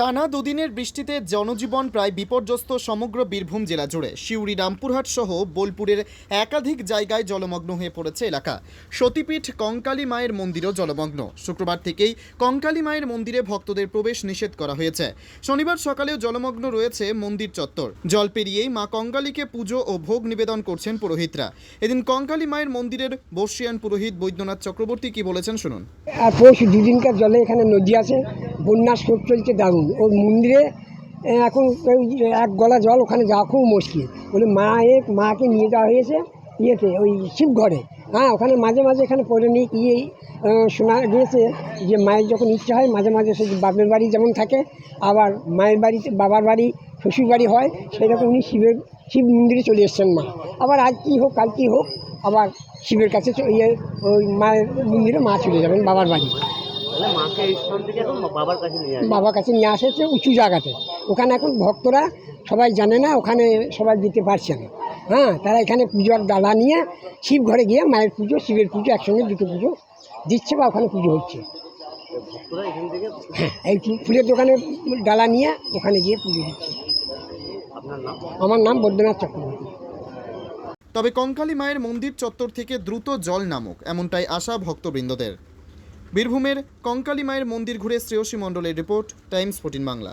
টানা দুদিনের বৃষ্টিতে জনজীবন প্রায় বিপর্যস্ত সমগ্র বীরভূম জেলা জুড়ে। শিউরি রামপুরহাট সহ বোলপুরের একাধিক জায়গায় জলমগ্ন হয়ে পড়েছে এলাকা। সতীপীঠ কঙ্কালী মায়ের মন্দিরও জলমগ্ন। শুক্রবার থেকেই কঙ্কালী মায়ের মন্দিরে ভক্তদের প্রবেশ নিষেধ করা হয়েছে। শনিবার সকালেও জলমগ্ন রয়েছে মন্দির চত্বর। জল পেরিয়েই মা কঙ্কালীকে পুজো ও ভোগ নিবেদন করছেন পুরোহিতরা। এদিন কঙ্কালী মায়ের মন্দিরের বর্ষিয়ান পুরোহিত বৈদ্যনাথ চক্রবর্তী কি বলেছেন শুনুন। দুদিনকার জলে এখানে নদী আছে। বন্যার স্রোত চলছে দারুণ। ওই মন্দিরে এখন ওই এক গলা জল ওখানে যাওয়া খুব মুশকিল। বলে মায়ের মাকে নিয়ে যাওয়া হয়েছে ইয়েতে ওই শিবঘরে। হ্যাঁ ওখানে মাঝে মাঝে এখানে পড়ে নিয়ে আহ, শোনা গিয়েছে যে মায়ের যখন ইচ্ছা হয় মাঝে মাঝে সে বাপের বাড়ি যেমন থাকে আবার মায়ের বাড়িতে বাবার বাড়ি শ্বশুর বাড়ি হয় সেরকম উনি শিবের শিব মন্দিরে চলে এসছেন মা। আবার আজ কী হোক কাল কী হোক আবার শিবের কাছে ইয়ে ওই মায়ের মন্দিরে মা চলে যাবেন বাবার বাড়ি। বাবার কাছে নিয়ে আসেছে উঁচু জায়গাতে। ওখানে এখন ভক্তরা সবাই জানে না ওখানে সবাই যেতে পারছে না। হ্যাঁ তারা এখানে পুজোর ডালা নিয়ে শিব ঘরে গিয়ে মায়ের পুজো শিবের পুজো একসঙ্গে দুটো পুজো দিচ্ছে বা ওখানে পুজো হচ্ছে। ভক্তরা এখান থেকে হ্যাঁ এই ফুলের দোকানে ডালা নিয়ে ওখানে গিয়ে পুজো দিচ্ছে। আমার নাম বৈদ্যনাথ চক্রবর্তী। তবে কঙ্কালী মায়ের মন্দির চত্বর থেকে দ্রুত জল নামুক এমনটাই আশা ভক্তবৃন্দদের। বীরভূমের কঙ্কালী মায়ের মন্দির ঘুরে শ্রেয়সী মণ্ডলের রিপোর্ট টাইমস ফোর্টিন বাংলা।